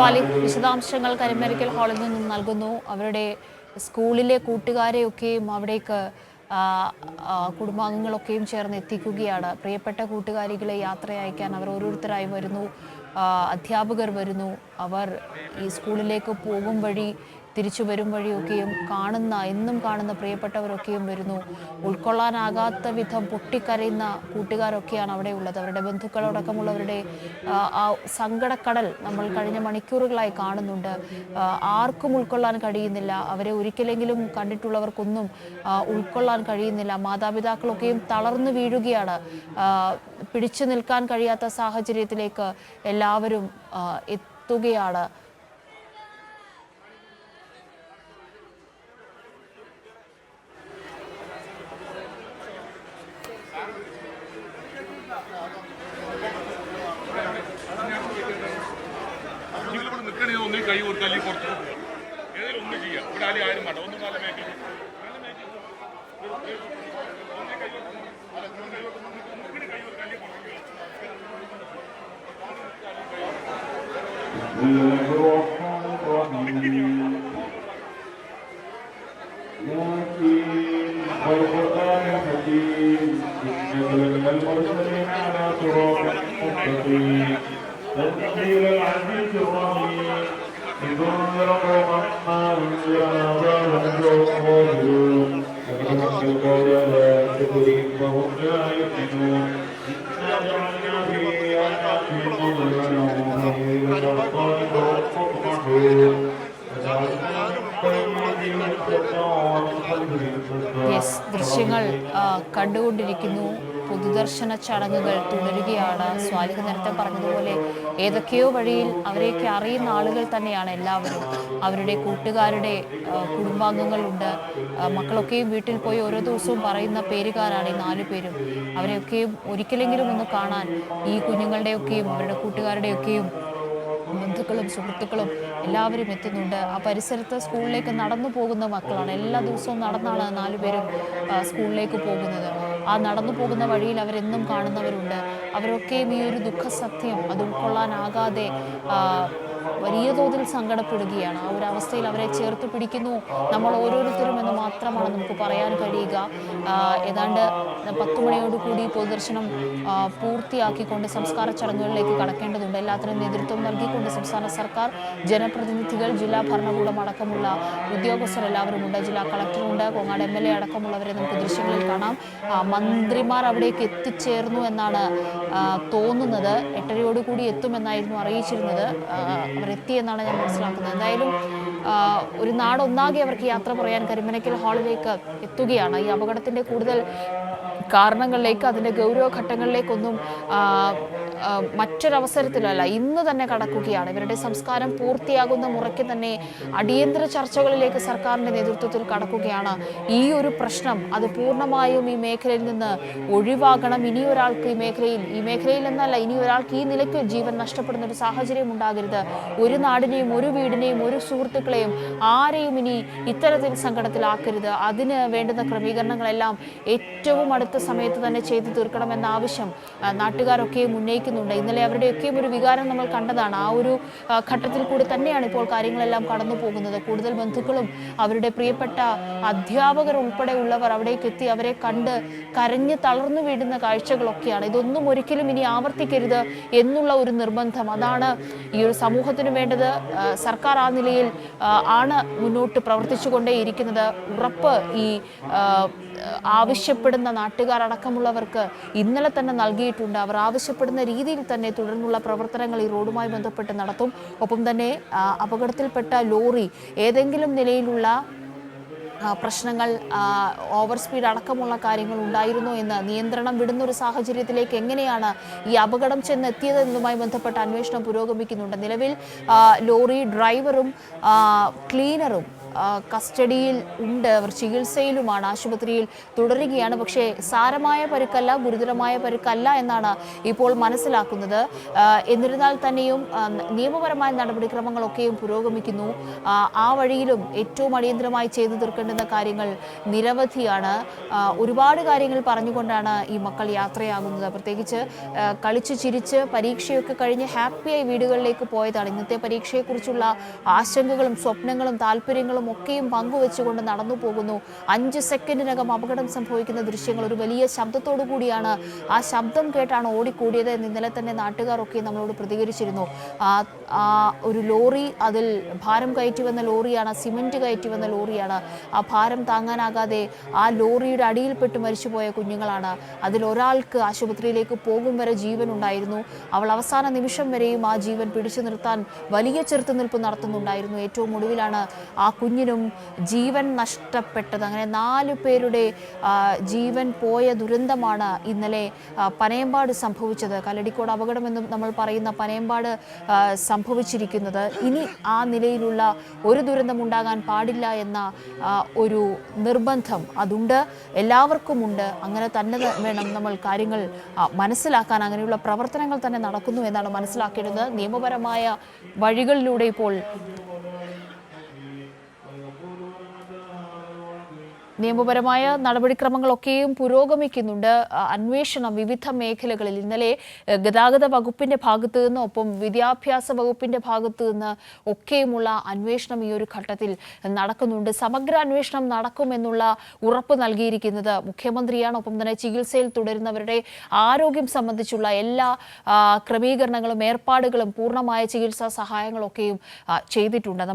സ്വാലി വിശദാംശങ്ങൾ കരിമരിക്കൽ ഹാളിൽ നിന്നും നൽകുന്നു. അവരുടെ സ്കൂളിലെ കൂട്ടുകാരെയൊക്കെയും അവിടേക്ക് കുടുംബാംഗങ്ങളൊക്കെയും ചേർന്ന് എത്തിക്കുകയാണ്. പ്രിയപ്പെട്ട കൂട്ടുകാരികളെ യാത്ര അയക്കാൻ അവർ ഓരോരുത്തരായി വരുന്നു. അധ്യാപകർ വരുന്നു. അവർ ഈ സ്കൂളിലേക്ക് പോകും വഴി തിരിച്ചു വരും വഴിയൊക്കെയും കാണുന്ന എന്നും കാണുന്ന പ്രിയപ്പെട്ടവരൊക്കെയും വരുന്നു. ഉൾക്കൊള്ളാനാകാത്ത വിധം പൊട്ടിക്കരയുന്ന കൂട്ടുകാരൊക്കെയാണ് അവിടെ ഉള്ളത്. അവരുടെ ബന്ധുക്കളടക്കമുള്ളവരുടെ ആ, സങ്കടക്കടൽ നമ്മൾ കഴിഞ്ഞ മണിക്കൂറുകളായി കാണുന്നുണ്ട്. ആർക്കും ഉൾക്കൊള്ളാൻ കഴിയുന്നില്ല. അവരെ ഒരിക്കലെങ്കിലും കണ്ടിട്ടുള്ളവർക്കൊന്നും ഉൾക്കൊള്ളാൻ കഴിയുന്നില്ല. മാതാപിതാക്കളൊക്കെയും തളർന്നു വീഴുകയാണ്. പിടിച്ചു നിൽക്കാൻ കഴിയാത്ത സാഹചര്യത്തിലേക്ക് എല്ലാവരും എത്തുകയാണ്. ഒന്നിൽ കൈ കൊടുത്ത് അല്ലെങ്കിൽ പുറത്ത് ഏതെങ്കിലും ഒന്നും ചെയ്യാം ഇവിടെ ആരും ആരും വേണ്ട ഒന്നും കാലം മേഖല Thank. ദൃശ്യങ്ങൾ കണ്ടുകൊണ്ടിരിക്കുന്നു. പൊതുദർശന ചടങ്ങുകൾ തുടരുകയാണ്. സ്വാലിഹ് നേരത്തെ പറഞ്ഞതുപോലെ ഏതൊക്കെയോ വഴിയിൽ അവരെയൊക്കെ അറിയുന്ന ആളുകൾ തന്നെയാണ് എല്ലാവരും. അവരുടെ കൂട്ടുകാരുടെ കുടുംബാംഗങ്ങളുണ്ട്. മക്കളൊക്കെയും വീട്ടിൽ പോയി ഓരോ ദിവസവും പറയുന്ന പേരുകാരാണ് ഈ നാലു പേരും. അവരെയൊക്കെയും ഒരിക്കലെങ്കിലും ഒന്ന് കാണാൻ ഈ കുഞ്ഞുങ്ങളുടെയൊക്കെയും അവരുടെ കൂട്ടുകാരുടെയൊക്കെയും ബന്ധുക്കളും സുഹൃത്തുക്കളും എല്ലാവരും എത്തുന്നുണ്ട്. ആ പരിസരത്ത് സ്കൂളിലേക്ക് നടന്നു പോകുന്ന മക്കളാണ്. എല്ലാ ദിവസവും നടന്നാണ് നാലുപേരും സ്കൂളിലേക്ക് പോകുന്നത്. ആ നടന്നു പോകുന്ന വഴിയിൽ അവരെന്നും കാണുന്നവരുണ്ട്. അവരൊക്കെയും ഈ ഒരു ദുഃഖസത്യം അത് ഉൾക്കൊള്ളാനാകാതെ വലിയ തോതിൽ സങ്കടപ്പെടുകയാണ്. ആ ഒരു അവസ്ഥയിൽ അവരെ ചേർത്ത് പിടിക്കുന്നു. നമ്മൾ ഓരോരുത്തരും എന്ന് മാത്രമാണ് നമുക്ക് പറയാൻ കഴിയുക. ഏതാണ്ട് പത്ത് മണിയോടുകൂടി പൊതുദർശനം പൂർത്തിയാക്കിക്കൊണ്ട് സംസ്കാര ചടങ്ങുകളിലേക്ക് കടക്കേണ്ടതുണ്ട്. എല്ലാത്തിനും നേതൃത്വം നൽകിക്കൊണ്ട് സംസ്ഥാന സർക്കാർ ജനപ്രതിനിധികൾ ജില്ലാ ഭരണകൂടം അടക്കമുള്ള ഉദ്യോഗസ്ഥർ എല്ലാവരും ഉണ്ട്. ജില്ലാ കളക്ടറുണ്ട് കോങ്ങാട് എം എൽ എ അടക്കമുള്ളവരെ നമുക്ക് ദൃശ്യങ്ങളിൽ കാണാം. മന്ത്രിമാർ അവിടേക്ക് എത്തിച്ചേർന്നു എന്നാണ് തോന്നുന്നത്. എട്ടരയോടുകൂടി എത്തുമെന്നായിരുന്നു അറിയിച്ചിരുന്നത്. ആ, എന്നാണ് ഞാൻ മനസ്സിലാക്കുന്നത്. എന്തായാലും ഒരു നാടൊന്നാകെ അവർക്ക് യാത്ര പറയാൻ കരിമനക്കൽ ഹാളിലേക്ക് എത്തുകയാണ്. ഈ അപകടത്തിന്റെ കൂടുതൽ കാരണങ്ങളിലേക്ക് അതിന്റെ ഗൗരവഘട്ടങ്ങളിലേക്കൊന്നും മറ്റൊരവസരത്തിലല്ല ഇന്ന് തന്നെ കടക്കുകയാണ്. ഇവരുടെ സംസ്കാരം പൂർത്തിയാകുന്ന മുറയ്ക്ക് തന്നെ അടിയന്തര ചർച്ചകളിലേക്ക് സർക്കാരിന്റെ നേതൃത്വത്തിൽ കടക്കുകയാണ്. ഈ ഒരു പ്രശ്നം അത് പൂർണമായും ഈ മേഖലയിൽ നിന്ന് ഒഴിവാകണം. ഇനി ഒരാൾക്ക് ഈ മേഖലയിൽ ഈ മേഖലയിൽ എന്നല്ല ഇനി ഒരാൾക്ക് ഈ നിലയ്ക്ക് ജീവൻ നഷ്ടപ്പെടുന്ന ഒരു സാഹചര്യം ഉണ്ടാകരുത്. ഒരു നാടിനെയും ഒരു വീടിനെയും ഒരു സുഹൃത്തുക്കളെയും ആരെയും ഇനി ഇത്തരത്തിൽ സങ്കടത്തിലാക്കരുത്. അതിന് വേണ്ടുന്ന ക്രമീകരണങ്ങളെല്ലാം ഏറ്റവും അടുത്ത സമയത്ത് തന്നെ ചെയ്തു തീർക്കണമെന്ന ആവശ്യം നാട്ടുകാരൊക്കെയും നാട്ടുകാരൊക്കെയും ഉന്നയിക്കുന്നുണ്ട് ഇന്നലെ അവരുടെയൊക്കെയും ഒരു വികാരം നമ്മൾ കണ്ടതാണ്. ആ ഒരു ഘട്ടത്തിൽ കൂടി തന്നെയാണ് ഇപ്പോൾ കാര്യങ്ങളെല്ലാം കടന്നു പോകുന്നത്. കൂടുതൽ ബന്ധുക്കളും അവരുടെ പ്രിയപ്പെട്ട അധ്യാപകർ ഉൾപ്പെടെ ഉള്ളവർ അവിടേക്ക് എത്തി അവരെ കണ്ട് കരഞ്ഞ് തളർന്നു വീഴുന്ന കാഴ്ചകളൊക്കെയാണ്. ഇതൊന്നും ഒരിക്കലും ഇനി ആവർത്തിക്കരുത് എന്നുള്ള ഒരു നിർബന്ധം. അതാണ് ഈ ഒരു സമൂഹത്തിന് വേണ്ടത്. സർക്കാർ ആ നിലയിൽ ആണ് മുന്നോട്ട് പ്രവർത്തിച്ചുകൊണ്ടേയിരിക്കുന്നത്. ഉറപ്പ് ഈ ആവശ്യപ്പെടുന്ന നാട്ടുകാർ അടക്കമുള്ളവർക്ക് ഇന്നലെ തന്നെ നൽകിയിട്ടുണ്ട്. അവർ ആവശ്യപ്പെടുന്ന രീതിയിൽ തന്നെ തുടർന്നുള്ള പ്രവർത്തനങ്ങൾ ഈ റോഡുമായി ബന്ധപ്പെട്ട് നടത്തും. ഒപ്പം തന്നെ അപകടത്തിൽപ്പെട്ട ലോറി ഏതെങ്കിലും നിലയിലുള്ള പ്രശ്നങ്ങൾ ഓവർ സ്പീഡ് അടക്കമുള്ള കാര്യങ്ങൾ ഉണ്ടായിരുന്നു എന്ന് നിയന്ത്രണം വിടുന്ന ഒരു സാഹചര്യത്തിലേക്ക് എങ്ങനെയാണ് ഈ അപകടം ചെന്നെത്തിയത് എന്നതുമായി ബന്ധപ്പെട്ട അന്വേഷണം പുരോഗമിക്കുന്നുണ്ട്. നിലവിൽ ലോറി ഡ്രൈവറും ക്ലീനറും കസ്റ്റഡിയിൽ ഉണ്ട്. അവർ ചികിത്സയിലുമാണ്. ആശുപത്രിയിൽ തുടരുകയാണ്. പക്ഷേ സാരമായ പരുക്കല്ല ഗുരുതരമായ പരുക്കല്ല എന്നാണ് ഇപ്പോൾ മനസ്സിലാക്കുന്നത്. എന്നിരുന്നാൽ തന്നെയും നിയമപരമായ നടപടിക്രമങ്ങളൊക്കെയും പുരോഗമിക്കുന്നു. ആ, വഴിയിലും ഏറ്റവും അടിയന്തരമായി ചെയ്തു തീർക്കേണ്ടുന്ന കാര്യങ്ങൾ നിരവധിയാണ്. ഒരുപാട് കാര്യങ്ങൾ പറഞ്ഞുകൊണ്ടാണ് ഈ മക്കൾ യാത്രയാകുന്നത്. പ്രത്യേകിച്ച് കളിച്ച് ചിരിച്ച് പരീക്ഷയൊക്കെ കഴിഞ്ഞ് ഹാപ്പിയായി വീടുകളിലേക്ക് പോയതാണ്. ഇന്നത്തെ പരീക്ഷയെക്കുറിച്ചുള്ള ആശങ്കകളും സ്വപ്നങ്ങളും താല്പര്യങ്ങളും ഒക്കെയും പങ്കുവെച്ചുകൊണ്ട് നടന്നു പോകുന്നു. അഞ്ച് സെക്കൻഡിനകം അപകടം സംഭവിക്കുന്ന ദൃശ്യങ്ങൾ ഒരു വലിയ ശബ്ദത്തോടു കൂടിയാണ്. ആ ശബ്ദം കേട്ടാണ് ഓടിക്കൂടിയത് എന്ന് ഇന്നലെ തന്നെ നാട്ടുകാരൊക്കെ നമ്മളോട് പ്രതികരിച്ചിരുന്നു. ആ ഒരു ലോറി അതിൽ ഭാരം കയറ്റി വന്ന ലോറിയാണ് സിമന്റ് കയറ്റി വന്ന ലോറിയാണ്. ആ ഭാരം താങ്ങാനാകാതെ ആ ലോറിയുടെ അടിയിൽപ്പെട്ട് മരിച്ചുപോയ കുഞ്ഞുങ്ങളാണ്. അതിൽ ഒരാൾക്ക് ആശുപത്രിയിലേക്ക് പോകും വരെ ജീവൻ ഉണ്ടായിരുന്നു അവൾ അവസാന നിമിഷം വരെയും ആ ജീവൻ പിടിച്ചു നിർത്താൻ വലിയ ചെറുത്തുനിൽപ്പ് നടത്തുന്നുണ്ടായിരുന്നു. ഏറ്റവും ഒടുവിലാണ് ആ കുഞ്ഞിനും ജീവൻ നഷ്ടപ്പെട്ടത്. അങ്ങനെ നാല് പേരുടെ ജീവൻ പോയ ദുരന്തമാണ് ഇന്നലെ പനയമ്പാട് സംഭവിച്ചത്. കല്ലടിക്കോട് അപകടമെന്നും നമ്മൾ പറയുന്ന പനയമ്പാട് സംഭവിച്ചിരിക്കുന്നത്. ഇനി ആ നിലയിലുള്ള ഒരു ദുരന്തം ഉണ്ടാകാൻ പാടില്ല എന്ന ഒരു നിർബന്ധം അതുണ്ട്. എല്ലാവർക്കുമുണ്ട്. അങ്ങനെ തന്നെ വേണം നമ്മൾ കാര്യങ്ങൾ മനസ്സിലാക്കാൻ. അങ്ങനെയുള്ള പ്രവർത്തനങ്ങൾ തന്നെ നടക്കുന്നു എന്നാണ് മനസ്സിലാക്കേണ്ടത്. നിയമപരമായ വഴികളിലൂടെ ഇപ്പോൾ നിയമപരമായ നടപടിക്രമങ്ങളൊക്കെയും പുരോഗമിക്കുന്നുണ്ട്. അന്വേഷണം വിവിധ മേഖലകളിൽ. ഇന്നലെ ഗതാഗത വകുപ്പിന്റെ ഭാഗത്ത് നിന്ന് ഒപ്പം വിദ്യാഭ്യാസ വകുപ്പിന്റെ ഭാഗത്ത് നിന്ന് ഒക്കെയുമുള്ള അന്വേഷണം ഈ ഒരു ഘട്ടത്തിൽ നടക്കുന്നുണ്ട്. സമഗ്ര അന്വേഷണം നടക്കുമെന്നുള്ള ഉറപ്പ് നൽകിയിരിക്കുന്നത് മുഖ്യമന്ത്രിയാണ്. ഒപ്പം തന്നെ ചികിത്സയിൽ തുടരുന്നവരുടെ ആരോഗ്യം സംബന്ധിച്ചുള്ള എല്ലാ ക്രമീകരണങ്ങളും ഏർപ്പാടുകളും പൂർണമായ ചികിത്സാ സഹായങ്ങളൊക്കെയും ചെയ്തിട്ടുണ്ട്.